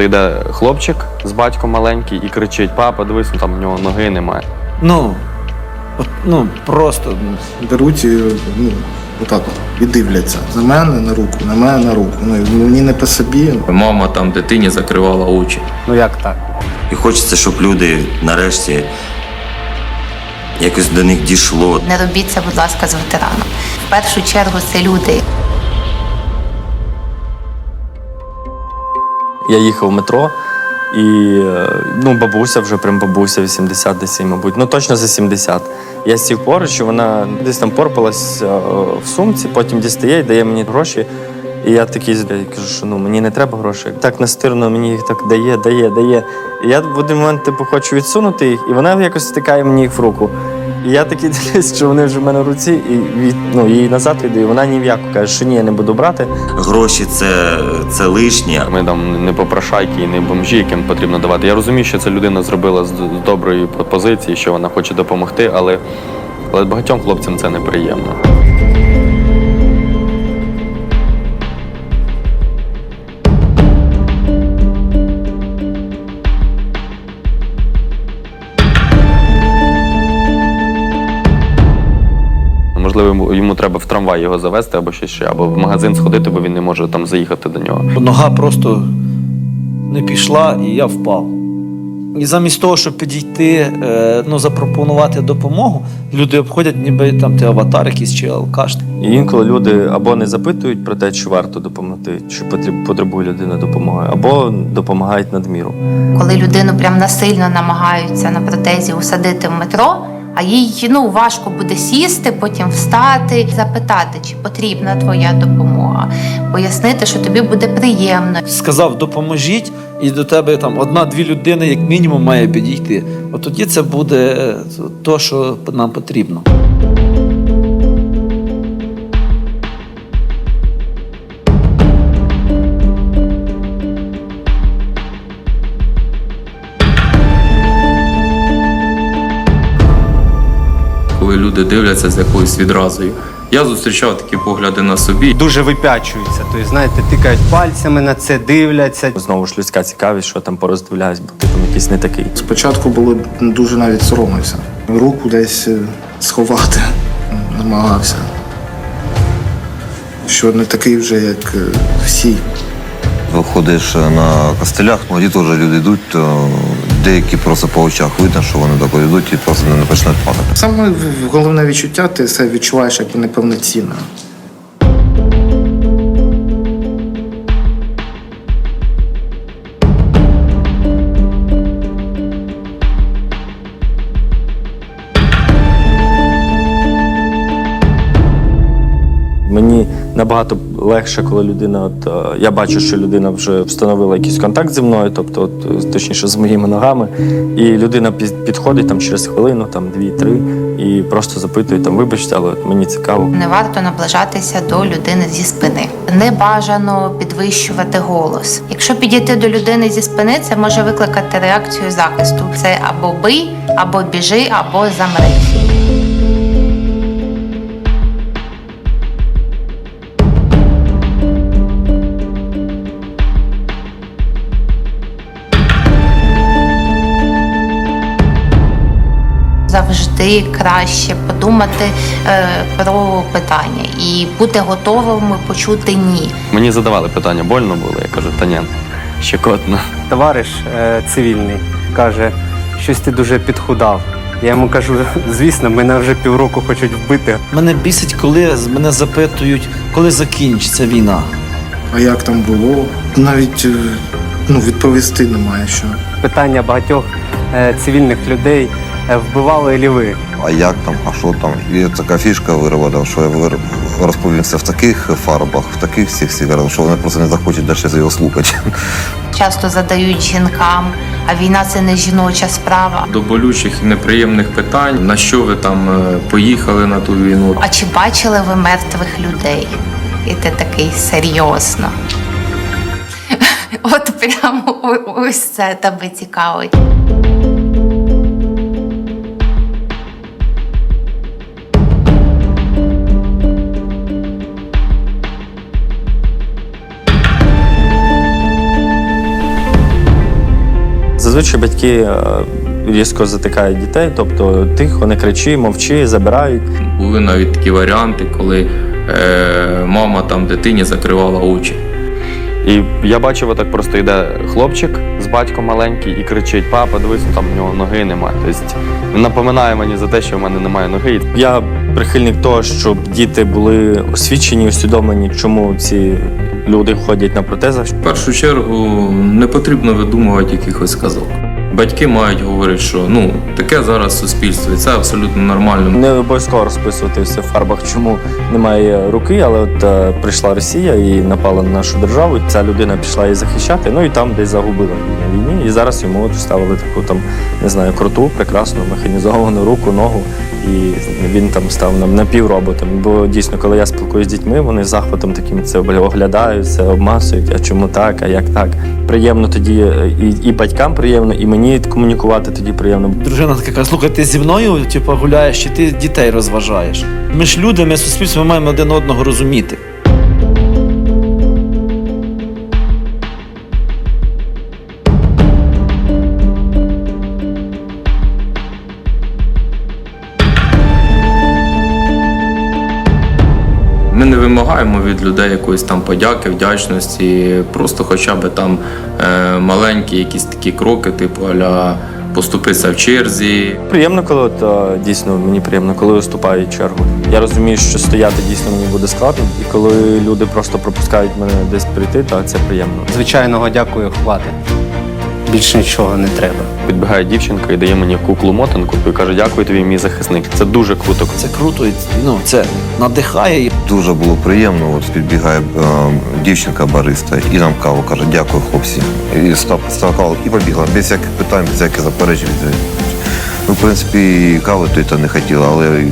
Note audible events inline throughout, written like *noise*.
Тобто йде хлопчик з батьком маленький і кричить: папа, дивись, ну там у нього ноги немає. Ну, от, ну просто беруть і ну, отак от, і дивляться на мене на руку, на мене на руку. Ну, і мені не по собі. Мама там дитині закривала очі. Ну як так? І хочеться, щоб люди нарешті якось до них дійшло. Не робіть це, будь ласка, з ветераном. В першу чергу це люди, Я їхав в метро, і е, ну, бабуся вже прям бабуся 80 десь, мабуть. Ну точно за 70. Я сів поруч, вона десь там порпалась е, в сумці, потім дістає і дає мені гроші. І я такий кажу, що ну мені не треба грошей. Так настирно мені їх так дає, дає, дає. І я в один момент типу хочу відсунути їх, і вона якось стикає мені їх в руку. І я такий *laughs* дивлюсь, що вони вже в мене в руці, і від, ну, її назад віддаю. Вона ні в яку каже, що ні, я не буду брати. Гроші це, це лишнє. Ми там не попрошайки і не бомжі, яким потрібно давати. Я розумію, що ця людина зробила з доброї позиції, що вона хоче допомогти, але, але багатьом хлопцям це неприємно. Треба в трамвай його завести або щось ще, або в магазин сходити, бо він не може там заїхати до нього. нога просто не пішла, і я впав. І замість того, щоб підійти, е, ну, запропонувати допомогу, люди обходять, ніби там ти аватар якийсь чи алкаш. І інколи люди або не запитують про те, чи варто допомогти, чи потребує людина допомоги, або допомагають надміру. коли людину прям насильно намагаються на протезі усадити в метро. А їй ну важко буде сісти, потім встати, запитати, чи потрібна твоя допомога, пояснити, що тобі буде приємно. Сказав, допоможіть, і до тебе там одна-дві людини, як мінімум, має підійти. От тоді це буде е, то, що нам потрібно. Коли люди дивляться з якоюсь відразою. Я зустрічав такі погляди на собі. Дуже випячуються. Тобто, знаєте, тикають пальцями на це, дивляться. Знову ж людська цікавість, що там пороздивляюсь, бо ти там якийсь не такий. Спочатку було дуже навіть соромився. Руку десь е, сховати намагався. Що не такий вже, як е, всі. Виходиш на костелях, молоді теж люди йдуть, то деякі просто по очах видно, що вони так йдуть і просто не почнуть падати. Саме головне відчуття, ти себе відчуваєш як неповноцінно. Набагато легше, коли людина, от е, я бачу, що людина вже встановила якийсь контакт зі мною, тобто, от, е, точніше, з моїми ногами, і людина під- підходить там через хвилину, там дві-три, і просто запитує там, вибачте, але от мені цікаво. Не варто наближатися до людини зі спини. Не бажано підвищувати голос. Якщо підійти до людини зі спини, це може викликати реакцію захисту. Це або бий, або біжи, або замри. Завжди краще подумати е, про питання і бути готовими почути ні. Мені задавали питання, больно було. Я кажу, та ні, щекотно. Товариш е, цивільний каже, щось ти дуже підхудав. Я йому кажу, звісно, мене вже півроку хочуть вбити. Мене бісить, коли з мене запитують, коли закінчиться війна. А як там було? Навіть е, ну, відповісти немає що. Питання багатьох е, цивільних людей вбивали лі ви. А як там, а що там? Є така фішка вироблена, що я вир- розповім це в таких фарбах, в таких всіх сігарах, що вони просто не захочуть далі його слухати. Часто задають жінкам, а війна це не жіноча справа. До болючих і неприємних питань, на що ви там е, поїхали на ту війну. А чи бачили ви мертвих людей? І ти такий серйозно. *laughs* От прямо ось це тебе цікавить. Зазвичай батьки е, різко затикають дітей, тобто тихо, не кричи, мовчи, забирають. Були навіть такі варіанти, коли е, мама там дитині закривала очі. І я бачив, отак просто йде хлопчик з батьком маленький і кричить: Папа, дивись, там в нього ноги немає. Тобто він напоминає мені за те, що в мене немає ноги. Я прихильник того, щоб діти були освічені, усвідомлені, чому ці люди ходять на протезах. В першу чергу не потрібно видумувати якихось сказок. Батьки мають говорити, що ну таке зараз суспільство, і це абсолютно нормально. Не обов'язково розписувати все в фарбах, чому немає руки, але от е, прийшла Росія і напала на нашу державу. і Ця людина пішла її захищати. Ну і там десь загубила на війні. І зараз йому от вставили таку там не знаю круту, прекрасну механізовану руку, ногу. І він там став нам напівроботом. Бо дійсно, коли я спілкуюся з дітьми, вони захватом таким це оглядають, це обмасують. А чому так? А як так? Приємно тоді е, і, і батькам приємно, і мені комунікувати тоді приємно. Дружина така каже, слухай, ти зі мною типу, гуляєш, чи ти дітей розважаєш? Ми ж люди, ми суспільство, ми маємо один одного розуміти. Вимагаємо від людей якоїсь там подяки, вдячності, просто хоча б там е, маленькі якісь такі кроки, типу аля поступитися в черзі, Приємно, коли от, е, дійсно мені приємно, коли виступають чергу. Я розумію, що стояти дійсно мені буде складно, і коли люди просто пропускають мене десь прийти, то це приємно. Звичайного дякую, хватить. Більше нічого не треба. Підбігає дівчинка і дає мені куклу мотанку і каже: Дякую тобі, мій захисник. Це дуже круто. Це круто, і, ну, це надихає Дуже було приємно. От підбігає е, дівчинка бариста і нам каву каже, дякую, хлопці. І став став каву і побігла. Без всяких питань, без всяких заперечень. Ну, в принципі, кави то та не хотіла, але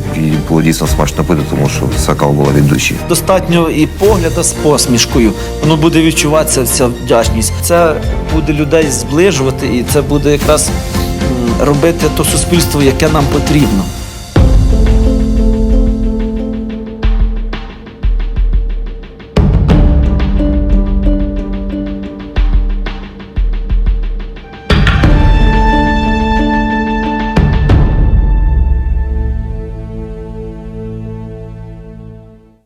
було дійсно смачно пити, тому що вся кава була від душі. достатньо і погляда з посмішкою. Воно буде відчуватися ця вдячність. Це буде людей зближувати, і це буде якраз робити то суспільство, яке нам потрібно.